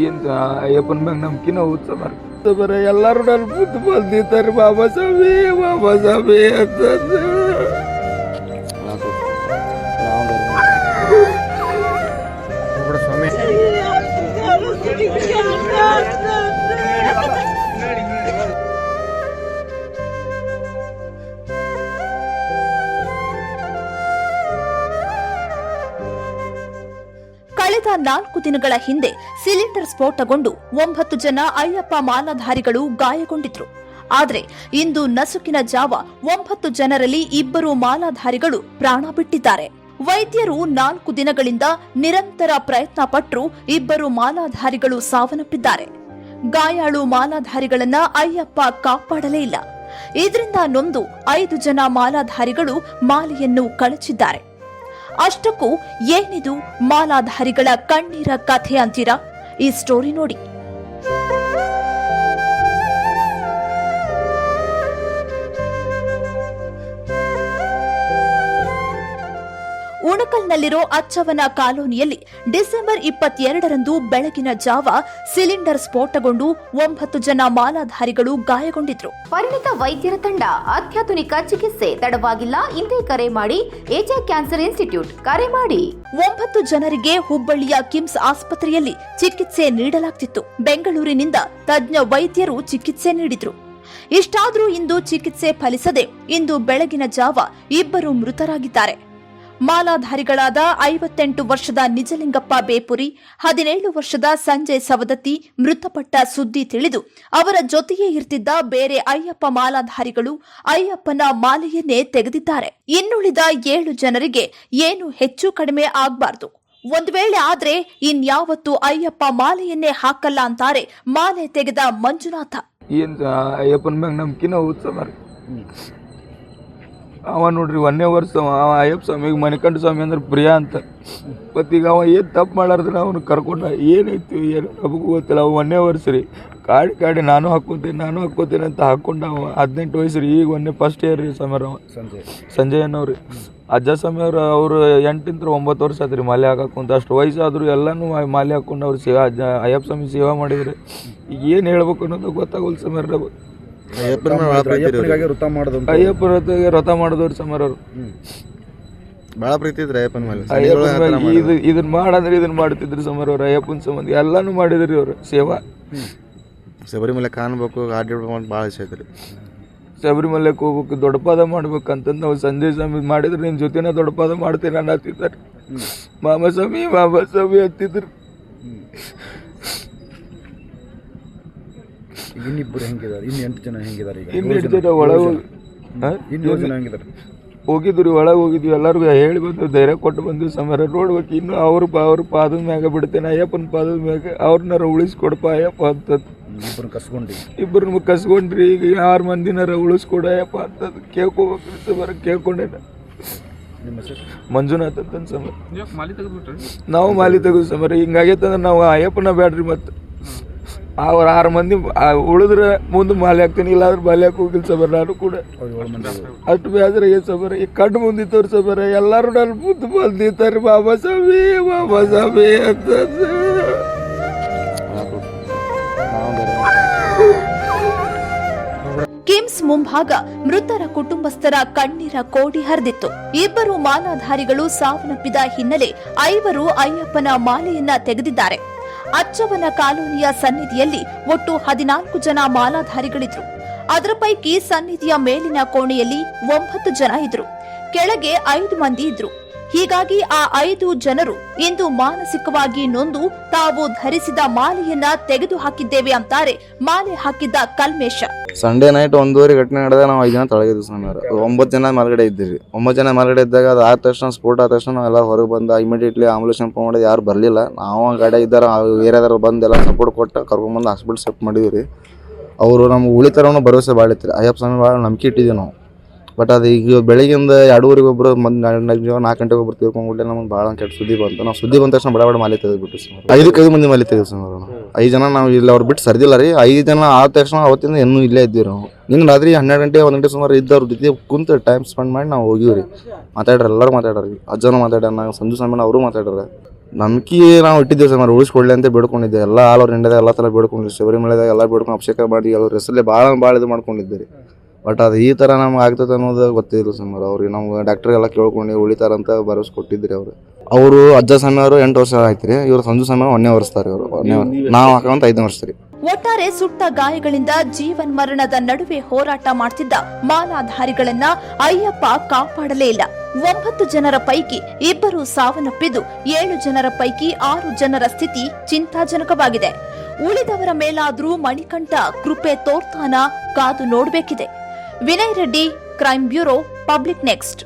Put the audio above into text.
ಏನ್ ಅಯ್ಯಪ್ಪನ ಮ್ಯಾಗ ನಂಬಿಕೆನ ಹೋಗುತ್ತೆ ಸರ್ ಬರ ಎಲ್ಲರೂ ನನ್ನ ಬುದ್ಧಿ ಬಂದಿದ್ದಾರೆ ಬಾಬಾ ಸ್ವಾಮಿ ಬಾಬಾ ಸ್ವಾಮಿ ಅಂತಂದು ಕಳೆದ ನಾಲ್ಕು ದಿನಗಳ ಹಿಂದೆ ಸಿಲಿಂಡರ್ ಸ್ಫೋಟಗೊಂಡು ಒಂಬತ್ತು ಜನ ಅಯ್ಯಪ್ಪ ಮಾಲಾಧಾರಿಗಳು ಗಾಯಗೊಂಡಿದ್ರು. ಆದರೆ ಇಂದು ನಸುಕಿನ ಜಾವ ಒಂಬತ್ತು ಜನರಲ್ಲಿ ಇಬ್ಬರು ಮಾಲಾಧಾರಿಗಳು ಪ್ರಾಣ ಬಿಟ್ಟಿದ್ದಾರೆ. ವೈದ್ಯರು ನಾಲ್ಕು ದಿನಗಳಿಂದ ನಿರಂತರ ಪ್ರಯತ್ನ ಪಟ್ಟರು ಇಬ್ಬರು ಮಾಲಾಧಾರಿಗಳು ಸಾವನ್ನಪ್ಪಿದ್ದಾರೆ. ಗಾಯಾಳು ಮಾಲಾಧಾರಿಗಳನ್ನ ಅಯ್ಯಪ್ಪ ಕಾಪಾಡಲೇ ಇಲ್ಲ. ಇದರಿಂದ ನೊಂದು ಐದು ಜನ ಮಾಲಾಧಾರಿಗಳು ಮಾಲೆಯನ್ನು ಕಳಚಿದ್ದಾರೆ. ಅಷ್ಟಕ್ಕೂ ಏನಿದು ಮಾಲಾಧಾರಿಗಳ ಕಣ್ಣೀರ ಕಥೆ ಅಂತೀರಾ? ಈ ಸ್ಟೋರಿ ನೋಡಿ. ಉಣಕಲ್ನಲ್ಲಿರೋ ಅಚ್ಚವನ ಕಾಲೋನಿಯಲ್ಲಿ ಡಿಸೆಂಬರ್ ಇಪ್ಪತ್ತೆರಡರಂದು ಬೆಳಗಿನ ಜಾವ ಸಿಲಿಂಡರ್ ಸ್ಫೋಟಗೊಂಡು ಒಂಬತ್ತು ಜನ ಮಾಲಾಧಾರಿಗಳು ಗಾಯಗೊಂಡಿದ್ರು. ಪರಿಣಿತ ವೈದ್ಯರ ತಂಡ ಅತ್ಯಾಧುನಿಕ ಚಿಕಿತ್ಸೆ ತಡವಾಗಿಲ್ಲ. ಇಂದೇ ಕರೆ ಮಾಡಿ ಎಜೆ ಕ್ಯಾನ್ಸರ್ ಇನ್ಸ್ಟಿಟ್ಯೂಟ್ ಕರೆ ಮಾಡಿ. ಒಂಬತ್ತು ಜನರಿಗೆ ಹುಬ್ಬಳ್ಳಿಯ ಕಿಮ್ಸ್ ಆಸ್ಪತ್ರೆಯಲ್ಲಿ ಚಿಕಿತ್ಸೆ ನೀಡಲಾಗ್ತಿತ್ತು. ಬೆಂಗಳೂರಿನಿಂದ ತಜ್ಞ ವೈದ್ಯರು ಚಿಕಿತ್ಸೆ ನೀಡಿದ್ರು. ಇಷ್ಟಾದರೂ ಇಂದು ಚಿಕಿತ್ಸೆ ಫಲಿಸದೆ ಇಂದು ಬೆಳಗಿನ ಜಾವ ಇಬ್ಬರು ಮೃತರಾಗಿದ್ದಾರೆ. ಮಾಲಾಧಾರಿಗಳಾದ ಐವತ್ತೆಂಟು ವರ್ಷದ ನಿಜಲಿಂಗಪ್ಪ ಬೇಪುರಿ ಹದಿನೇಳು ವರ್ಷದ ಸಂಜಯ್ ಸವದತ್ತಿ ಮೃತಪಟ್ಟ ಸುದ್ದಿ ತಿಳಿದು ಅವರ ಜೊತೆಯೇ ಇರ್ತಿದ್ದ ಬೇರೆ ಅಯ್ಯಪ್ಪ ಮಾಲಾಧಾರಿಗಳು ಅಯ್ಯಪ್ಪನ ಮಾಲೆಯನ್ನೇ ತೆಗೆದಿದ್ದಾರೆ. ಇನ್ನುಳಿದ ಏಳು ಜನರಿಗೆ ಏನು ಹೆಚ್ಚು ಕಡಿಮೆ ಆಗಬಾರದು? ಒಂದು ವೇಳೆ ಆದ್ರೆ ಇನ್ಯಾವತ್ತು ಅಯ್ಯಪ್ಪ ಮಾಲೆಯನ್ನೇ ಹಾಕಲ್ಲ ಅಂತಾರೆ ಮಾಲೆ ತೆಗೆದ ಮಂಜುನಾಥ. ಏನ್ ಅಯ್ಯಪ್ಪನ ಸರ್ ಅವ ನೋಡ್ರಿ ಒಂದೇ ವರ್ಷ ಅವ ಅಯ್ಯಪ್ಪ ಅಯ್ಯಪ್ಪ ಸ್ವಾಮಿಗೆ ಮಣಿಕಂಠ ಸ್ವಾಮಿ ಅಂದ್ರೆ ಪ್ರಿಯ ಅಂತ. ಮತ್ತು ಈಗ ಅವ ಏನು ತಪ್ಪು ಮಾಡಾರ್ದ್ರೆ ಅವನು ಕರ್ಕೊಂಡ ಏನೈತಿ ಏನು ನಮಗೂ ಗೊತ್ತಿಲ್ಲ ಅವ ಒಂದೇ ವರ್ಷ ರೀ. ಕಾಡಿ ಕಾಡಿ ನಾನು ಹಾಕ್ಕೊತೀನಿ ನಾನು ಹಾಕ್ಕೋತೀನಿ ಅಂತ ಹಾಕ್ಕೊಂಡ ಅವ ಹದಿನೆಂಟು ವಯಸ್ಸು ರೀ ಈಗ ಒಂದೇ ಫಸ್ಟ್ ಇಯರ್ ರೀ ಸಮೀರ್ ಅವ. ಸಂಜಯ್. ಸಂಜಯ್ ಅನ್ನೋರು ಅಜ್ಜ ಸಮೀರ್ ಅವರು ಎಂಟಿಂತ ಒಂಬತ್ತು ವರ್ಷ ಆತ್ರಿ ಮಾಲೆ ಹಾಕಕ್ಕಂತ ಅಷ್ಟು ವಯಸ್ಸಾದ್ರು ಎಲ್ಲನೂ ಮಾಲೆ ಹಾಕ್ಕೊಂಡು ಅವ್ರು ಸೇವಾ ಅಜ್ಜ ಅಯ್ಯಪ್ಪ ಸ್ವಾಮಿ ಸೇವಾ ಮಾಡಿದ್ರು ಈಗ ಏನು ಹೇಳ್ಬೇಕು ಅನ್ನೋದು ಗೊತ್ತಾಗಲ್ಲ ಸಮೀರ್ ಅಯ್ಯಪ್ಪನ ಅಯ್ಯಪ್ಪನಿಗಾಗಿ ವೃತ ಮಾಡೋದು ಅಂತ. ಅಯ್ಯಪ್ಪ ವ್ರತಗೆ ವ್ರತ ಮಾಡಿದವ್ರು ಸಮೀರ್ ಅವರು ಭಾಳ ಪ್ರೀತಿ ಇದ್ರ ಅಯ್ಯಪ್ಪನ ಮೇಲೆ. ಅಯ್ಯಪ್ಪನ ಮೇಲೆ ಇದು ಇದನ್ನ ಮಾಡಂದ್ರೆ ಇದನ್ನ ಮಾಡ್ತಿದ್ರು ಸಮರವ್ರು ಅವ್ರು ಅಯ್ಯಪ್ಪನ ಸಂಬಂಧ. ಎಲ್ಲಾನು ಮಾಡಿದ್ರಿ ಅವರು ಸೇವಾ. ಮಾಡಿದ್ರು. ಶಬರಿಮಲೆ ಕಾಣ್ಬೇಕು ಬಹಳ ಅಂತ ಭಾಳ ಇಷ್ಟ ಐತ್ರಿ. ಶಬರಿಮಲೆಗೆ ಹೋಗ್ಬೇಕು ದೊಡ್ಡಪಾದ ಮಾಡ್ಬೇಕಂತಂದು ನಾವು ಸಂಜಯ್ ಸ್ವಾಮಿ ಮಾಡಿದ್ರೆ ನಿನ್ನ ಜೊತೆನೇ ದೊಡ್ಡಪಾದ ಮಾಡ್ತೀನಿ ಅನ್ನತ್ತಿದ್ದಾರೆ ಮಾಮ ಸ್ವಾಮಿ ಮಾಮ ಸ್ವಾಮಿ ಅಂತಿದ್ರು. ಇನ್ನಿಬ್ಬರು ಹೆಂಗಿದಾರೆ ಇನ್ನು ಎಂಟು ಜನ ಹೆಂಗಿದ್ದಾರೆ ಈಗ? ಇನ್ನೆರಡು ಜನ? ಒಳಗೆ ಹೋಗಿ ಹಾ? ಇನ್ನು ಏಳು ಜನ ಹೆಂಗಿದಾರೆ ಹೋಗಿದ್ರಿ ಒಳಗೆ ಹೋಗಿದ್ವಿ ಎಲ್ಲರಿಗೂ ಹೇಳಿ ಬಂದು ಧೈರ್ಯ ಕೊಟ್ಟು ಬಂದು ಸಮರ ನೋಡ್ಬೇಕು ಇನ್ನು ಅವ್ರ ಪಾ ಅವ್ರ ಪಾದದ ಮ್ಯಾಗ ಬಿಡ್ತೇನೆ ಅಯ್ಯಪ್ಪನ ಪಾದದ ಮ್ಯಾಗ ಅವ್ರನ್ನಾರ ಉಳಿಸ್ಕೊಡಪ್ಪ ಅಯ್ಯಪ್ಪ ಅಂತ ಇಬ್ಬರನ್ನ ಕಸ್ಕೊಂಡ್ರಿ ಇಬ್ಬರನ್ನ ಕಸ್ಕೊಂಡ್ರಿ ಈಗ ಆರು ಮಂದಿನಾರ ಉಳಿಸ್ಕೊಡ ಅಯ್ಯಪ್ಪ ಅಂತದ್ದು ಕೇಳ್ಕೊಬೇಕು ಸಮರ ಕೇಳ್ಕೊಂಡೇನ. ನಿಮ್ಮ ಹೆಸರು? ಮಂಜುನಾಥ್ ಅಂತ ಸಮರ. ನಾವು ಮಾಲಿ ತೆಗೆದು ಸಮರ. ಹಿಂಗಾಗೈತಂದ್ರೆ ನಾವು ಅಯ್ಯಪ್ಪನ ಬ್ಯಾಡ್ರಿ ಮತ್ತೆ. ಅವ್ರ ಆರು ಮಂದಿ ಉಳಿದ್ರೆ ಮುಂದೆ ಮಾಲೆ ಹಾಕ್ತೀನಿ, ಇಲ್ಲಾಂದ್ರೆ ಮಾಲೆ ಹೋಗಿಲ್ಲ ಸಬರ್ ನಾನು ಕೂಡ. ಅಷ್ಟು ಬೇಸರ ಏನ್ ಸಬರ. ಈ ಕಣ್ಣು ಮುಂದಿತ್ತವ್ರು ಸಬರ. ಎಲ್ಲರೂ ನನ್ನ ಮುಂದೆ ಬಂದಿದ್ದಾರೆ ಬಾಬಾ ಸಾಬಿ ಬಾಬಾ ಸಾಬಿ ಅಂತ ಕಿಮ್ಸ್ ಮುಂಭಾಗ ಮೃತರ ಕುಟುಂಬಸ್ಥರ ಕಣ್ಣೀರ ಕೋಡಿ ಹರಿದಿತ್ತು. ಇಬ್ಬರು ಮಾಲಾಧಾರಿಗಳು ಸಾವನ್ನಪ್ಪಿದ ಹಿನ್ನೆಲೆ ಐವರು ಅಯ್ಯಪ್ಪನ ಮಾಲೆಯನ್ನ ತೆಗೆದಿದ್ದಾರೆ. ಅಚ್ಚವನ ಕಾಲೋನಿಯ ಸನ್ನಿಧಿಯಲ್ಲಿ ಒಟ್ಟು ಹದಿನಾಲ್ಕು ಜನ ಮಾಲಾಧಾರಿಗಳಿದ್ರು. ಅದರ ಪೈಕಿ ಸನ್ನಿಧಿಯ ಮೇಲಿನ ಕೋಣೆಯಲ್ಲಿ ಒಂಬತ್ತು ಜನ ಇದ್ರು. ಕೆಳಗೆ ಐದು ಮಂದಿ ಇದ್ರು. ಹೀಗಾಗಿ ಆ ಐದು ಜನರು ಇಂದು ಮಾನಸಿಕವಾಗಿ ನೊಂದು ತಾವು ಧರಿಸಿದ ಮಾಲೆಯನ್ನ ತೆಗೆದು ಹಾಕಿದ್ದೇವೆ ಅಂತಾರೆ ಮಾಲೆ ಹಾಕಿದ್ದ ಕಲ್ಮೇಶ. ಸಂಡೇ ನೈಟ್ ಒಂದೂವರೆ ಘಟನೆ ನಡೆದ ನಾವು ಐದು ಜನ ತೊಳಗಿದ್ವಿ ಸ್ವಾಮಿಯವರು ಒಂಬತ್ತು ಜನ ಮೇಲ್ಗಡೆ ಇದ್ದೀವಿ ಒಂಬತ್ತು ಜನ ಮೇಲ್ಗಡೆ ಇದ್ದಾಗ ಅದು ಆದ ತಕ್ಷಣ ಸ್ಫೋಟ ಆದ ತಕ್ಷಣ ನಾವೆಲ್ಲ ಹೊರಗೆ ಬಂದ ಇಮಿಡಿಯೇಟ್ಲಿ ಆಂಬುಲೆನ್ಸ್ ಫೋನ್ ಮಾಡಿದ ಯಾರು ಬರಲಿಲ್ಲ. ನಾವು ಗಾಡಿ ಇದ್ದಾರೆ ಏರಿಯಾದ್ರು ಬಂದು ಎಲ್ಲ ಸಪೋರ್ಟ್ ಕೊಟ್ಟು ಕರ್ಕೊಂಡ್ಬಂದು ಹಾಸ್ಪಿಟ್ಲ್ ಸೆಫ್ಟ್ ಮಾಡಿದ್ವಿ ರೀ. ಅವರು ನಮ್ಗೆ ಉಳಿತಾರನೂ ಭರವಸೆ ಭಾಳ ಇತ್ತು ಅಯ್ಯಪ್ಪ ಸ್ವಾಮಿ ಭಾಳ ನಂಬಿಕೆ ಇಟ್ಟಿದ್ದೀವಿ ನಾವು. ಬಟ್ ಅದು ಈಗ ಬೆಳಗ್ಗಿಂದ ಎರಡೂವರೆಗೆ ಒಬ್ಬರು ಒಂದು ನಾಲ್ಕು ಗಂಟೆಗೆ ಒಬ್ಬರು ತಿಳ್ಕೊಂಡ್ಬಿಟ್ಟೆ ನಮ್ಗೆ ಭಾಳ ಕೆಟ್ಟ ಸುದ್ದಿ ಬಂತು. ನಾವು ಸುದ್ದಿ ಬಂದ ತಕ್ಷಣ ಬಡ ಬಡ ಮಾಲಿ ತೆಗೆದ್ಬಿಟ್ಟು ಸರ್ ಐದಕ್ಕೆ ಐದು ಮಂದಿ ಮಾಲಿ ತೆಗೆದು ಸರ್ ಐದು ಜನ ನಾವು ಇಲ್ಲಿ ಅವ್ರು ಬಿಟ್ಟು ಸರಿದಿಲ್ಲ ರೀ. ಐದು ಜನ ಆದ ತಕ್ಷಣ ಅವತ್ತಿಂದ ಇನ್ನೂ ಇಲ್ಲೇ ಇದ್ದೀವಿ ನಾವು. ನಿನ್ನ ರಾತ್ರಿ ಹನ್ನೆರಡು ಗಂಟೆ, ಒಂದು ಗಂಟೆ ಸುಮಾರು ಇದ್ದವ್ರ ಜೊತೆ ಕುಂತು ಟೈಮ್ ಸ್ಪೆಂಡ್ ಮಾಡಿ ನಾವು ಹೋಗಿವಿ ರೀ. ಮಾತಾಡ್ರಿ ಎಲ್ಲರೂ ಮಾತಾಡ್ರಿ ಅಜ್ಜನ ಮಾತಾಡ್ಯಾರ ನಾವು ಸಂಜು ಸ್ವಾಮಿನ ಅವರು ಮಾತಾಡ್ಯಾರ ನಂಬಿಕೆ ನಾವು ಇಟ್ಟಿದ್ದೇವೆ ಸರ್ ಉಳಿಸ್ಕೊಳ್ಳಿ ಅಂತ ಬೇಡ್ಕೊಂಡಿದ್ದೆ. ಎಲ್ಲ ಆಲ್ ಓವರ್ ಹಿಂಡದ, ಎಲ್ಲ ಥರ ಬೇಡ್ಕೊಂಡಿದ್ದೆ ಶಬರಿಮಲೆದಾಗ ಎಲ್ಲ ಬೇಡ್ಕೊಂಡು ಅಭಿಷೇಕ ಮಾಡಿ, ಅವ್ರ ಹೆಸರಲ್ಲಿ ಭಾಳ ಭಾಳ ಇದು ಮಾಡ್ಕೊಂಡಿದ್ದೆ ರೀ. ಬಟ್ ಅದು ಈ ಥರ ನಮ್ಗೆ ಆಗ್ತದೆ ಅನ್ನೋದು ಗೊತ್ತಿದ್ರು ಸರ್ ಅವ್ರಿಗೆ ನಮ್ಗೆ ಡಾಕ್ಟ್ರಿಗೆಲ್ಲ ಕೇಳ್ಕೊಂಡು ಉಳಿತಾರಂತ ಭರವಸೆ ಕೊಟ್ಟಿದ್ರಿ ಅವರು. ಅವರು ಅಜ್ಜ ಸಣ್ಣವರು ಅವರು ಎಂಟು ವರ್ಷ ಆಯ್ತು ರೀ ಇವ್ರು ಸಂಜು ಸಣ್ಣ ಒಂದೇ ವರ್ಷತಾರೆ ಇವರು. ನಾವು ಹಾಕೋಂತ ಐದನೇ ವರ್ಷ ರೀ ಒಟ್ಟಾರೆ ಸುಟ್ಟ ಗಾಯಗಳಿಂದ ಜೀವನ್ ಮರಣದ ನಡುವೆ ಹೋರಾಟ ಮಾಡ್ತಿದ್ದ ಮಾಲಾಧಾರಿಗಳನ್ನ ಅಯ್ಯಪ್ಪ ಕಾಪಾಡಲೇ ಇಲ್ಲ. ಒಂಬತ್ತು ಜನರ ಪೈಕಿ ಇಬ್ಬರು ಸಾವನ್ನಪ್ಪಿದ್ದು ಏಳು ಜನರ ಪೈಕಿ ಆರು ಜನರ ಸ್ಥಿತಿ ಚಿಂತಾಜನಕವಾಗಿದೆ. ಉಳಿದವರ ಮೇಲಾದ್ರೂ ಮಣಿಕಂಠ ಕೃಪೆ ತೋರ್ತಾನ ಕಾದು ನೋಡ್ಬೇಕಿದೆ. Vinay Reddy crime bureau public next.